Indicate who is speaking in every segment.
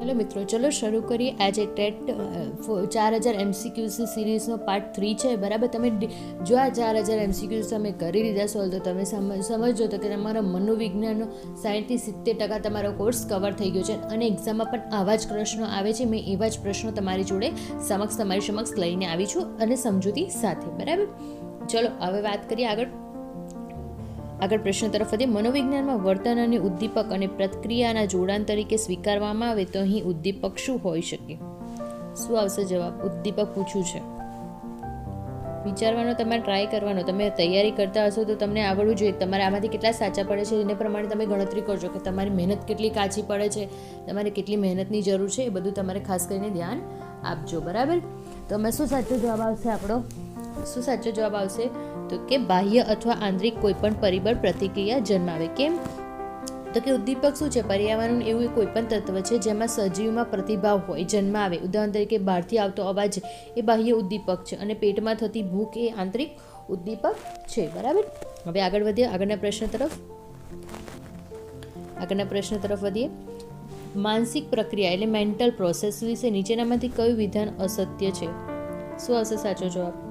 Speaker 1: Hello મિત્રો, ચલો શરૂ કરીએ. આજે ટેટ ચાર હજાર એમસીક્યુસી સિરીઝનો પાર્ટ થ્રી છે. બરાબર, તમે જો આ ચાર હજાર એમસીક્યુઝ તમે કરી લીધા સોલ્વ તો તમે સમ- સમજો તો કે તમારા મનોવિજ્ઞાનનો સાહીઠથી સિત્તેર ટકા તમારો કોર્સ કવર થઈ ગયો છે અને એક્ઝામમાં પણ આવા જ પ્રશ્નો આવે છે. મેં એવા જ પ્રશ્નો તમારી જોડે સમક્ષ, તમારી સમક્ષ લઈને આવી છું અને સમજૂતી સાથે. બરાબર? ચલો, હવે વાત કરીએ આગળ. આગળ પ્રશ્ન તરફ વધીએ. મનોવિજ્ઞાનમાં વર્તન અને ઉદ્દીપક અને પ્રક્રિયાના જોડાણ તરીકે સ્વીકારવામાં આવે તો અહીં ઉદ્દીપક શું હોઈ શકે? શું આવશે જવાબ? ઉદ્દીપક પૂછ્યું છે. વિચારવાનો તમારે ટ્રાય કરવાનો. તમે તૈયારી કરતા હશો તો તમને આવડવું જોઈએ. તમારે આમાંથી કેટલા સાચા પડે છે? એને પ્રમાણે તમે ગણતરી કરજો કે તમારી મહેનત કેટલી કાચી પડે છે? તમારે કેટલી મહેનતની જરૂર છે? એ બધું તમારે ખાસ કરીને ધ્યાન આપજો. બરાબર? તો અમે શું સાચો જવાબ આવશે આપણો? શું સાચો જવાબ આવશે? તો કે બાહ્ય અથવા આંતરિક કોઈપણ પરિબળ પ્રતિક્રિયા જન્માવે. કેમ? તો કે ઉદ્દીપક શું છે? પર્યાવરણ એવું કોઈ પણ તત્વ છે જેમાં સજીવમાં પ્રતિભાવ હોય જન્મ આવે ઉદાહરણ તરીકે બહારથી આવતો અવાજ એ બાહ્ય ઉદ્દીપક છે અને પેટમાં થતી ભૂખ એ આંતરિક ઉદ્દીપક છે. બરાબર? હવે આગળ વધીએ. આગળના પ્રશ્ન તરફ. આગળના પ્રશ્ન તરફ વધીએ. માનસિક પ્રક્રિયા એટલે મેન્ટલ પ્રોસેસ વિશે નીચેનામાંથી કયું વિધાન અસત્ય છે? શું આવશે સાચો જવાબ?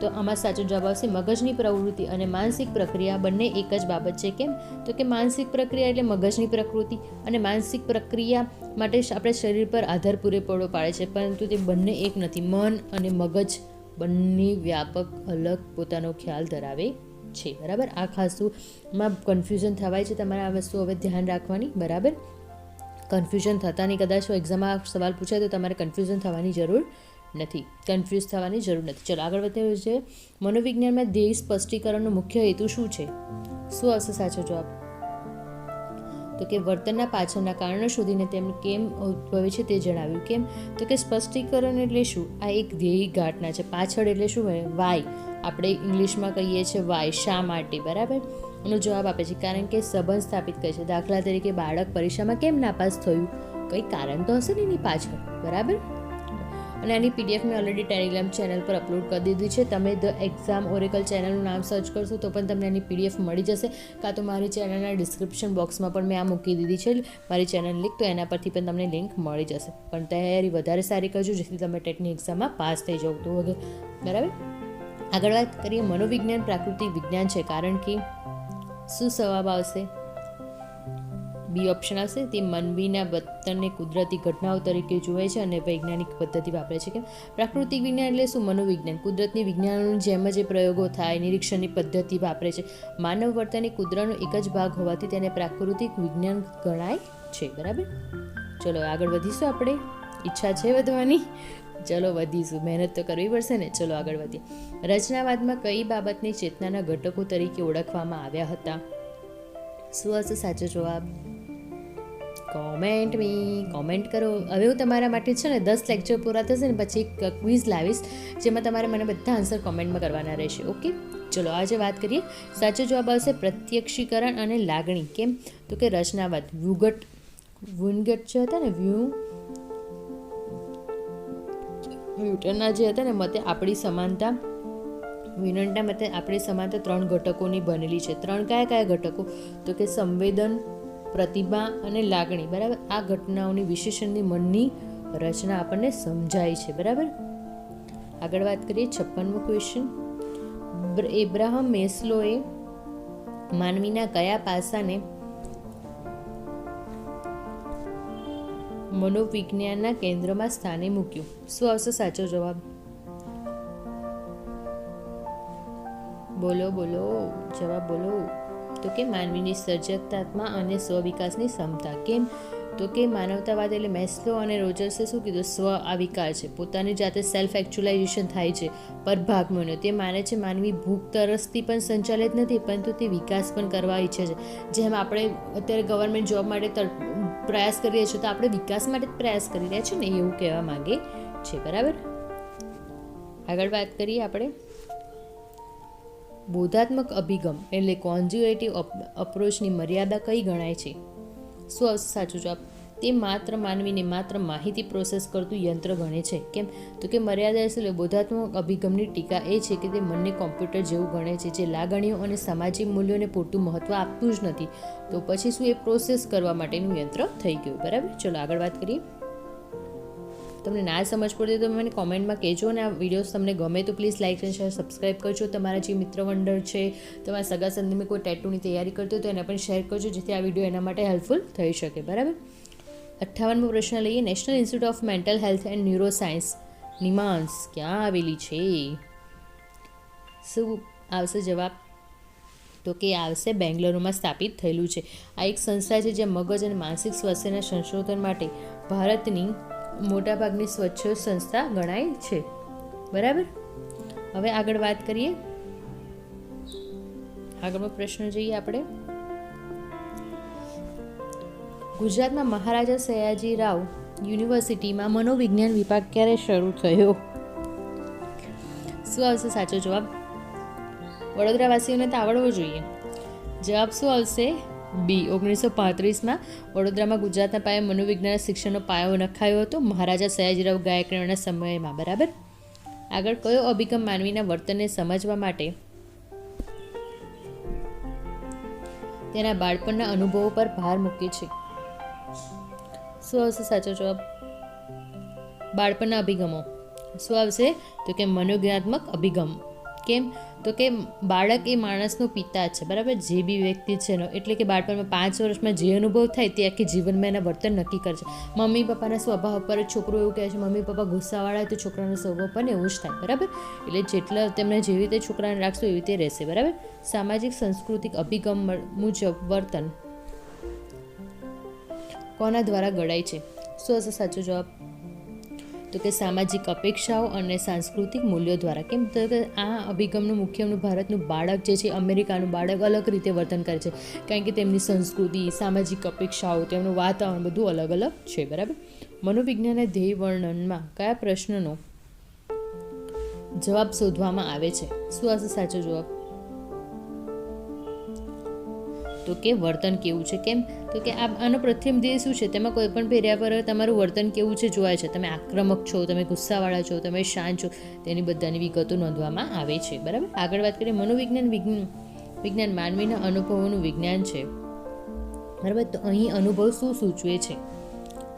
Speaker 1: તો આમાં સાચો જવાબ આવશે મગજની પ્રવૃત્તિ અને માનસિક પ્રક્રિયા બંને એક જ બાબત છે કેમ? તો કે માનસિક પ્રક્રિયા એટલે મગજની પ્રકૃતિ અને માનસિક પ્રક્રિયા માટે આપણે શરીર પર આધાર પૂરેપૂરો પાડે છે, પરંતુ તે બંને એક નથી. મન અને મગજ બંને વ્યાપક, અલગ પોતાનો ખ્યાલ ધરાવે છે. બરાબર? આ ખાસુમાં કન્ફ્યુઝન થવાય છે તમારે આ વસ્તુ હવે ધ્યાન રાખવાની, બરાબર? કન્ફ્યુઝન થતા નહીં. કદાચ એક્ઝામમાં સવાલ પૂછાય તો તમારે કન્ફ્યુઝન થવાની જરૂર નથી. કન્ફ્યુઝ થવાની જરૂર નથી. ચલો, આગળ વધીએ છે મનોવિજ્ઞાનમાં ધ્યેય સ્પષ્ટીકરણનો મુખ્ય હેતુ શું છે? શું આવશે સાચો જવાબ? તો કે વર્તનના પાછળના કારણો શોધીને તેમને કેમ ઉદ્ભવે છે તે જણાવ્યું. કેમ? તો કે સ્પષ્ટીકરણ એટલે શું? આ એક ધ્યેય ઘાટના છે. પાછળ એટલે શું હોય? વાય આપણે ઇંગ્લિશમાં કહીએ છીએ વાય શા માટે? બરાબર? એનો જવાબ આપે છે. કારણ કે સંબંધ સ્થાપિત કરે છે. દાખલા તરીકે બાળક પરીક્ષામાં કેમ નાપાસ થયું? કંઈ કારણ તો હશે ને એની પાછળ. બરાબર? અને આની પીડીએફ મેં ઓલરેડી ટેલિગ્રામ ચેનલ પર અપલોડ કરી દીધી છે. તમે ધ એક્ઝામ ઓરેકલ ચેનલનું નામ સર્ચ કરશો તો પણ તમને એની પીડીએફ મળી જશે. કાં તો મારી ચેનલના ડિસ્ક્રિપ્શન બોક્સમાં પણ મેં આ મૂકી દીધી છે. મારી ચેનલ લિંક તો એના પરથી પણ તમને લિંક મળી જશે. પણ તૈયારી વધારે સારી કરજો, જેથી તમે ટેટની એક્ઝામમાં પાસ થઈ જાઓ તો વગર. બરાબર? આગળ વાત કરીએ. મનોવિજ્ઞાન, પ્રાકૃતિક વિજ્ઞાન છે. કારણ કે શું સવાબ આવશે? બી ઓપ્શન આવશે. તે માનવીના વર્તનને કુદરતી ઘટનાઓ તરીકે જુએ છે અને વૈજ્ઞાનિક પદ્ધતિ વાપરે છે. કે પ્રાકૃતિક વિજ્ઞાન એટલે શું? મનોવિજ્ઞાન. કુદરતની વિજ્ઞાનોની જેમ જ પ્રયોગો થાય, નિરીક્ષણની પદ્ધતિ વાપરે છે. માનવ વર્તન એ કુદરતનો એક જ ભાગ હોવાથી તેને પ્રાકૃતિક વિજ્ઞાન ગણાય છે. બરાબર? ચલો, આગળ વધીશું આપણે. ઈચ્છા છે વધવાની? ચલો, વધીશું. મહેનત તો કરવી પડશે ને. ચલો, આગળ વધીએ. રચનાવાદમાં કઈ બાબતને ચેતનાના ઘટકો તરીકે ઓળખવામાં આવ્યા હતા? શું હશે? સાચો જવાબ? કોમેન્ટ મી કોમેન્ટ કરો. હવે હું તમારા માટે છે ને દસ લેક્ચર પૂરા થશે ને પછી એક ક્વિઝ લાવીશ, જેમાં તમારે મને બધા આન્સર કોમેન્ટમાં કરવાના રહેશે ઓકે ચલો, આજે વાત કરીએ સાચો જવાબ આવશે પ્રત્યક્ષીકરણ અને લાગણી, કેમ? તો કે રચનાવાદ, વ્યુગટ વુનગટ જે હતા ને, વ્યૂ ન્યૂટનના જે હતા ને, મતે આપણી સમાનતા વિનંતના મતે આપણી સમાનતા ત્રણ ઘટકોની બનેલી છે. ત્રણ કયા કયા ઘટકો? તો કે સંવેદન પ્રતિભા અને લાગણી, બરાબર? આ ઘટનાઓની વિશેષણની મનની રચના આપણને સમજાય છે, બરાબર? આગળ વાત કરીએ છપ્પનમો ક્વેશ્ચન એબ્રાહમ મેસ્લોએ માનવીના કયા પાસાને મનોવિજ્ઞાનના કેન્દ્રમાં સ્થાને મૂક્યું? શું આવશે? સાચો જવાબ? બોલો બોલો. જવાબ બોલો. તો કે માનવીની સર્જકતાત્મા અને સ્વવિકાસની ક્ષમતા. કેમ? તો કે માનવતાવાદ એટલે મેસ્લો અને રોજર્સે શું કીધું? સ્વ આવિકાર છે. પોતાની જાતે સેલ્ફ એકચ્યુલાઇઝેશન થાય છે પર ભાગ મેળવ્યો તે માને છે માનવી ભૂખ તરસથી પણ સંચાલિત નથી, પરંતુ તે વિકાસ પણ કરવા ઈચ્છે છે. જેમ આપણે અત્યારે ગવર્મેન્ટ જોબ માટે પ્રયાસ કરીએ છીએ, તો આપણે વિકાસ માટે જ પ્રયાસ કરી રહ્યા છીએ ને, એવું કહેવા માંગે છે. બરાબર? આગળ વાત કરીએ આપણે. બોધાત્મક અભિગમ એટલે કોન્ઝ્યુએટિવ અપ્રોચની મર્યાદા કઈ ગણાય છે? શું સાચું જવાબ. તે માત્ર માનવીને માત્ર માહિતી પ્રોસેસ કરતું યંત્ર ગણે છે. કેમ? તો કે મર્યાદા એટલે બોધાત્મક અભિગમની ટીકા એ છે કે તે મનને કોમ્પ્યુટર જેવું ગણે છે, જે લાગણીઓ અને સામાજિક મૂલ્યોને પૂરતું મહત્ત્વ આપતું જ નથી. તો પછી શું એ પ્રોસેસ કરવા માટેનું યંત્ર થઈ ગયું? બરાબર? ચલો આગળ વાત કરીએ. તમને ના સમજ પડતી તો મને કોમેન્ટમાં કહેજો અને આ વિડીયોઝ તમને ગમે તો પ્લીઝ લાઇક અને શેર સબસ્ક્રાઈબ કરજો. તમારા જે મિત્ર વંડર છે, તમારા સગા સંધીમાં કોઈ ટેટુની તૈયારી કરતો હોય તો એને પણ શેર કરજો, જેથી આ વીડિયો એના માટે હેલ્પફુલ થઈ શકે. બરાબર? અઠ્ઠાવનમો પ્રશ્ન લઈએ. National institute of mental health and neuro science NIMHANS ક્યાં આવેલી છે? શું આવશે જવાબ? તો કે આવશે બેંગ્લોરમાં સ્થાપિત થયેલું છે. આ એક સંસ્થા છે જે મગજ અને માનસિક સ્વાસ્થ્યના સંશોધન માટે ભારતની મોટાભાગની સ્વચ્છ સંસ્થા ગણાય છે. બરાબર? હવે આગળ વાત કરીએ. આગળનો પ્રશ્ન જોઈએ આપણે. ગુજરાતમાં મહારાજા સયાજી રાવ યુનિવર્સિટીમાં મનોવિજ્ઞાન વિભાગ ક્યારે શરૂ થયો? શું આવશે સાચો જવાબ? વડોદરાવાસીઓને તો આવડવો જોઈએ. જવાબ શું આવશે? બી. ઓગણીસો પાંત્રીસમાં વડોદરામાં ગુજરાતના પાયે મનોવિજ્ઞાન શિક્ષણનો પાયો નખાયો હતો. મહારાજા સયાજીરાવ ગાયકવાડના સમયમાં, બરાબર? આગળ કયો અભિગમ માનવીના વર્તનને સમજવા માટે તેના બાળપણના અનુભવો પર ભાર મૂકે છે? શું આવશે સાચો જવાબ? બાળપણના અભિગમો. શું આવશે? તો કે મનોજ્ઞાત્મક અભિગમ. કેમ? તો કે બાળક એ માણસનો પિતા છે, બરાબર? જે બી વ્યક્તિ છે એનો. એટલે કે બાળપણમાં પાંચ વર્ષમાં જે અનુભવ થાય તે આખી જીવનમાં એના વર્તન નક્કી કરે છે. મમ્મી પપ્પાના સ્વભાવ પર છોકરો એવું કહે છે, મમ્મી પપ્પા ગુસ્સાવાળા હોય તો છોકરાના સ્વભાવ પણ એવું જ થાય. બરાબર? એટલે જેટલા તેમને જેવી રીતે છોકરાને રાખશો એવી રીતે રહેશે, બરાબર? સામાજિક, સાંસ્કૃતિક અભિગમ મુજબ વર્તન કોના દ્વારા ઘડાય છે? શું હશે સાચો જવાબ? તો કે સામાજિક અપેક્ષાઓ અને સાંસ્કૃતિક મૂલ્યો દ્વારા કેમ? તો કે આ અભિગમનું મુખ્ય ભારતનું બાળક જે છે, અમેરિકાનું બાળક અલગ રીતે વર્તન કરે છે. કારણ કે તેમની સંસ્કૃતિ, સામાજિક અપેક્ષાઓ, તેમનું વાતાવરણ બધું અલગ અલગ છે, બરાબર? મનોવિજ્ઞાનના ધ્યેય વર્ણનમાં કયા પ્રશ્નનો જવાબ શોધવામાં આવે છે? શું હશે સાચો જવાબ? તો કે વર્તન કેવું છે? કેમ? તો કે આ આનો પ્રથમ ધ્યેય શું છે? તેમાં કોઈ પણ પહેર્યા પર તમારું વર્તન કેવું છે જોવાય છે. તમે આક્રમક છો, તમે ગુસ્સાવાળા છો, તમે શાંત છો, તેની બધાની વિગતો નોંધવામાં આવે છે. બરાબર? આગળ વાત કરીએ. મનોવિજ્ઞાન વિજ્ઞાન માનવીના અનુભવોનું વિજ્ઞાન છે. બરાબર? તો અહીં અનુભવ શું સૂચવે છે?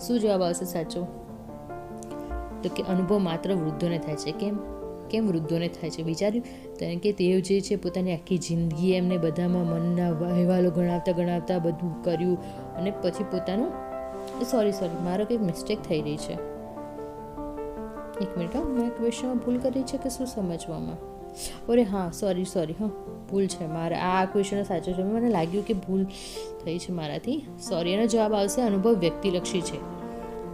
Speaker 1: શું જવાબ આવશે સાચો? તો કે અનુભવ માત્ર વૃદ્ધોને થાય છે. કેમ? કેમ વૃદ્ધોને થાય છે? વિચાર્યું? કારણ કે તેઓ જે છે પોતાની આખી જિંદગી એમને બધામાં મનના અહેવાલો ગણાવતા ગણાવતા બધું કર્યું અને પછી પોતાનું સોરી સોરી મારો કંઈક મિસ્ટેક થઈ રહી છે. એક મિનિટ હા, મેં ક્વેશ્ચનમાં ભૂલ કરી છે કે શું સમજવામાં? ઓરે હા સોરી સોરી હા, ભૂલ છે મારા, આ ક્વેશ્ચન સાચો છે. મને લાગ્યું કે ભૂલ થઈ છે મારાથી. સોરી એનો જવાબ આવશે અનુભવ વ્યક્તિલક્ષી છે.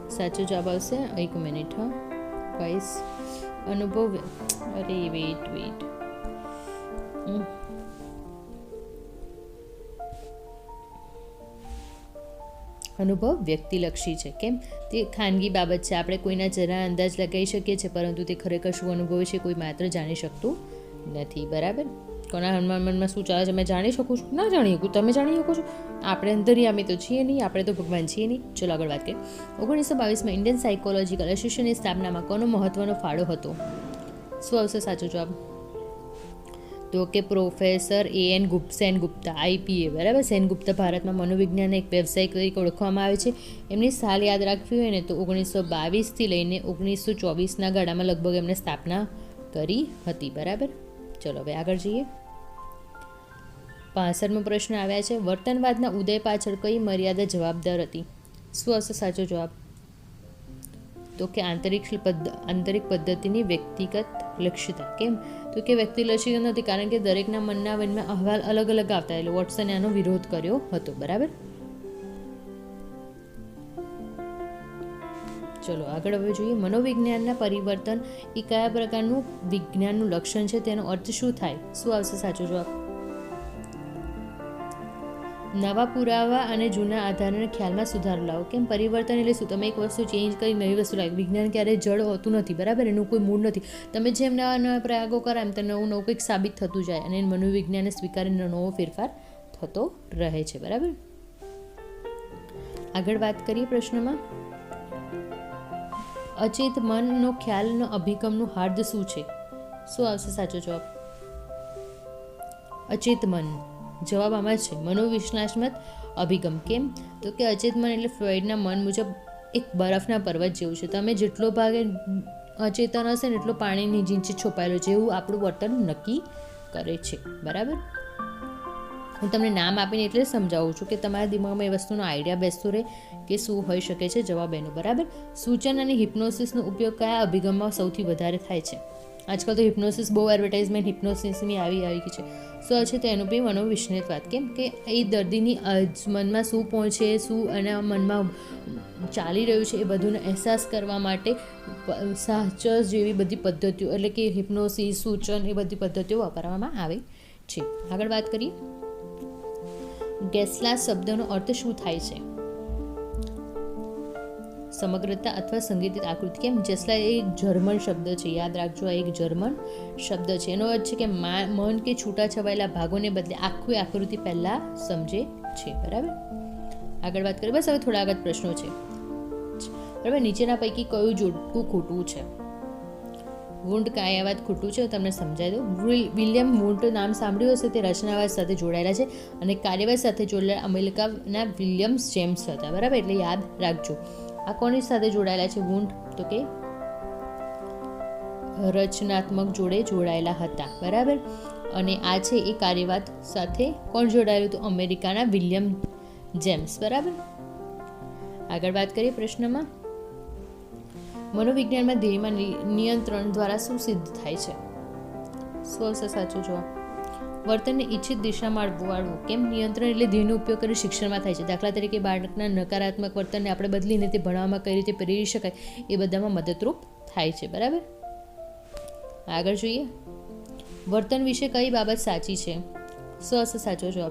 Speaker 1: સાચો જવાબ આવશે, એક મિનિટ, હા. ગાઈસ અનુભવ અરે વેટ વેટ અનુભવ વ્યક્તિલક્ષી છે. કેમ? તે ખાનગી બાબત છે. આપણે કોઈના જરા અંદાજ લગાવી શકીએ છીએ, પરંતુ તે ખરેખર શું અનુભવે છે કોઈ માત્ર જાણી શકતું નથી. બરાબર? કોના મનમાં શું ચાલે છે, મેં જાણી શકું છું. ના જાણી શકું, તમે જાણી શકો છો. આપણે અંતરિયામી તો છીએ નહીં, આપણે તો ભગવાન છીએ નહીં. ચલો આગળ વાત કરીએ. ઓગણીસો બાવીસમાં ઇન્ડિયન સાયકોલોજીકલ એસોસિએશનની સ્થાપનામાં કોનો મહત્વનો ફાળો હતો? શું આવશે સાચો જવાબ? તો કે professor A N Gupt Sen Gupta IPA બરાબર? સેન ગુપ્તા ભારતમાં મનોવિજ્ઞાન એક વ્યવસાયિક તરીકે ઓળખવામાં આવે છે. એમની સાલ યાદ રાખવી હોય ને તો ઓગણીસો બાવીસથી લઈને ઓગણીસો ચોવીસના ગાળામાં લગભગ એમણે સ્થાપના કરી હતી, બરાબર? ચલો હવે આગળ જઈએ. પાસઠમો પ્રશ્ન આવ્યા છે, વર્તનવાદના ઉદય પાછળ કઈ મર્યાદા જવાબદાર હતી? શું હશે સાચો જવાબ? તો કે આંતરિક આંતરિક પદ્ધતિની વ્યક્તિગત લક્ષ્યતા કેમ? તો કે વ્યક્તિ લક્ષી નથી, કારણ કે દરેકના મનના મનમાં અહેવાલ અલગ અલગ આવતા એટલે વોટ્સને આનો વિરોધ કર્યો હતો, બરાબર? ચલો, આગળ હવે જોઈએ. મનોવિજ્ઞાનના પરિવર્તન એ કયા પ્રકારનું વિજ્ઞાનનું લક્ષણ છે? તેનો અર્થ શું થાય? શું આવશે સાચો જવાબ? નવા પુરાવા અને જૂના આધારને ખ્યાલમાં સુધારો લાવો. કેમ? પરિવર્તન એટલે શું? તમે એક વસ્તુ ચેન્જ કરી, નવી વસ્તુ લાવી. વિજ્ઞાન ક્યારેય જળ હોતું નથી, બરાબર? એનું કોઈ મૂળ નથી. તમે જેમ નવા નવા પ્રયાગો કરો એમ તો નવું નવું કંઈક સાબિત થતું જાય અને મનોવિજ્ઞાનને સ્વીકારીને નવો ફેરફાર થતો રહે છે, બરાબર? આગળ વાત કરીએ પ્રશ્નમાં. અચેત મનનો ખ્યાલનો અભિગમનું હાર્દ શું છે? શું આવશે સાચો જવાબ? અચેત મન. જવાબ આમાં છે. મનોવિશ્લેષાત્મક અભિગમ. કેમ? તો કે અચેત મન એટલે ફ્લોઇડના મન મુજબ એક બરફના પર્વત જેવું છે. તમે જેટલો ભાગે અચેતન હશે ને એટલો પાણીની નીચે છુપાયેલો જેવું આપણું વર્તન નક્કી કરે છે. બરાબર? હું તમને નામ આપીને એટલે સમજાવું છું કે તમારા દિમાગમાં એ વસ્તુનો આઈડિયા બેસતો રહે કે શું હોઈ શકે છે જવાબ એનો. બરાબર? સૂચન અને હિપ્નોસિસનો ઉપયોગ કયા અભિગમમાં સૌથી વધારે થાય છે? આજકાલ તો હિપ્નોસિસ બહુ એડવર્ટાઇઝમેન્ટ હિપ્નોસિસની આવી આવી ગઈ છે. સો છે તો એનું બી મનોવિશ્લેષિત વાત. કેમ કે એ દર્દીની મનમાં શું પહોંચે, શું અને મનમાં ચાલી રહ્યું છે એ બધુંનો અહેસાસ કરવા માટે સાહચર્ય જેવી બધી પદ્ધતિઓ એટલે કે હિપ્નોસિસ સૂચન એ બધી પદ્ધતિઓ વાપરવામાં આવે છે. આગળ વાત કરીએ. ગેસલા શબ્દનો અર્થ શું થાય છે? સમગ્રતા અથવા સંગીતિત આકૃતિ કેમ? જેસલા એ જર્મન શબ્દ છે, યાદ રાખજો, આ એક જર્મન શબ્દ છે. એનો અર્થ છે કે મન કે છૂટા છવાયેલા ભાગોને બદલે આખું આકૃતિ પહેલાં સમજે છે, બરાબર? આગળ વાત કરીએ, બસ હવે થોડા આગળ પ્રશ્નો છે. બરાબર? નીચેના પૈકી કયું જોડકું ખોટું છે? વૂંડ વાત ખોટું છે? તમને સમજાવી દઉં. વિલ- વિલિયમ વૂંડ નામ સાંભળ્યું હશે, તે રચનાવાદ સાથે જોડાયેલા છે અને કાર્યવાદ સાથે જોડાયેલા અમેરિકાના વિલિયમ્સ જેમ્સ હતા, બરાબર? એટલે યાદ રાખજો. આ કોની સાથે જોડાયેલા છે વૂંડ તો કે રચનાત્મક જોડે જોડાયેલા હતા, બરાબર? અને આ છે એ કાર્યવાત સાથે કોણ જોડાયેલું હતું? અમેરિકાના વિલિયમ જેમ્સ, બરાબર? આગળ વાત કરીએ પ્રશ્નમાં. મનોવિજ્ઞાનમાં ધ્યેયમાં નિયંત્રણ દ્વારા શું સિદ્ધ થાય છે? સો સાચો જવાબ. વર્તનને ઈચ્છિત દિશામાં વાળવું. કેમ? નિયંત્રણ એટલે ધ્યેયનો ઉપયોગ કરી શિક્ષણમાં થાય છે. દાખલા તરીકે બાળકના નકારાત્મક વર્તનને આપણે બદલીને તે ભણવામાં કઈ રીતે પ્રેરી શકાય એ બધામાં મદદરૂપ થાય છે. બરાબર? આગળ જોઈએ. વર્તન વિશે કઈ બાબત સાચી છે? હશે સાચો જવાબ.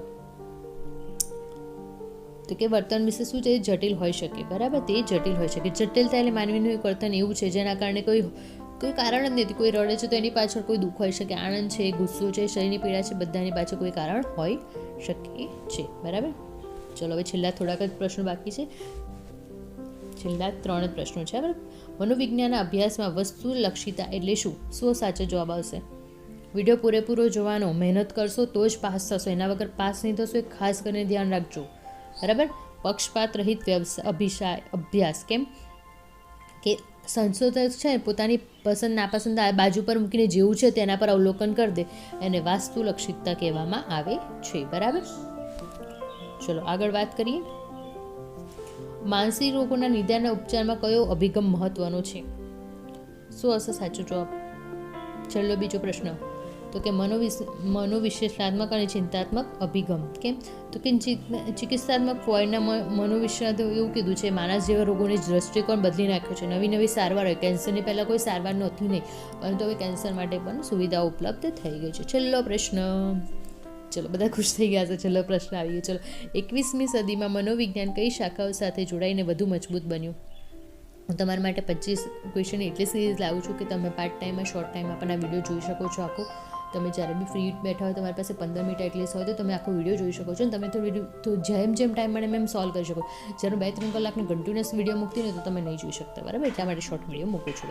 Speaker 1: તો કે વર્તન વિશે શું છે? જટિલ હોઈ શકે. બરાબર? તે જટિલ હોઈ શકે. જટિલતા એટલે માનવીનું વર્તન એવું છે જેના કારણે કોઈ કોઈ કારણ જ નથી કોઈ રડે છે તો એની પાછળ કોઈ દુઃખ હોઈ શકે. આનંદ છે, ગુસ્સો છે, શરીરની પીડા છે, બધાની પાછળ કોઈ કારણ હોઈ શકે છે. બરાબર? ચલો, હવે છેલ્લા થોડાક જ પ્રશ્નો બાકી છે. છેલ્લા ત્રણ જ પ્રશ્નો છે, બરાબર? મનોવિજ્ઞાનના અભ્યાસમાં વસ્તુલક્ષિતા એટલે શું? શું સાચો જવાબ આવશે? વીડિયો પૂરેપૂરો જોવાનો, મહેનત કરશો તો જ પાસ થશો. એના વગર પાસ નહીં થશો એ ખાસ કરીને ધ્યાન રાખજો. બરાબર? પક્ષપાત રહિત વ્યવસાય અભિષાય અભ્યાસ, કેમ કે સંશોધક છે પોતાની પસંદ નાપસંદ આ બાજુ પર મૂકીને જેવું છે તેના પર અવલોકન કરી દે એને વાસ્તુલક્ષિતતા કહેવામાં આવે છે, બરાબર? ચલો, આગળ વાત કરીએ. માનસિક રોગોના નિદાનના ઉપચારમાં કયો અભિગમ મહત્વનો છે? શું હશે સાચો જવાબ? છેલ્લો બીજો પ્રશ્ન. તો કે મનોવિશ મનોવિશ્લેષણાત્મક અને ચિંતાત્મક અભિગમ. કેમ? તો કે ચિક- ચિકિત્સાત્મક ફ્લોયડના મ- મનોવિશ્લેષણ એવું કીધું છે, માણસ જેવા રોગોની દ્રષ્ટિકોણ બદલી નાખ્યો છે. નવી નવી સારવાર હોય, કેન્સરની પહેલાં કોઈ સારવાર નહોતી નહીં, પરંતુ હવે કેન્સર માટે પણ સુવિધા ઉપલબ્ધ થઈ ગઈ છે. છેલ્લો પ્રશ્ન. ચલો, બધા ખુશ થઈ ગયા છે છેલ્લો પ્રશ્ન આવી ગયો. ચલો, એકવીસમી સદીમાં મનોવિજ્ઞાન કઈ શાખાઓ સાથે જોડાઈને વધુ મજબૂત બન્યું? હું તમારા માટે પચીસ ક્વેશ્ચન એટલી સિરીઝ લાવું છું કે તમે પાર્ટ ટાઈમમાં શોર્ટ ટાઈમમાં પણ આ વીડિયો જોઈ શકો છો આખો. તમે જ્યારે બી ફ્રી બેઠા હોય, તમારી પાસે પંદર મિનિટ એટલીસ્ટ હોય, તો તમે આખો વીડિયો જોઈ શકો છો અને તમે તો વીડિયો જેમ જેમ ટાઈમ મળે એમ સોલ્વ કરી શકો. જ્યારે બે ત્રણ કલાકની કન્ટિન્યુઅસ વીડિયો મૂકતી હોય તો તમે નહીં જોઈ શકતા. બરાબર? એટલા માટે શોર્ટ વીડિયો મૂકું છું.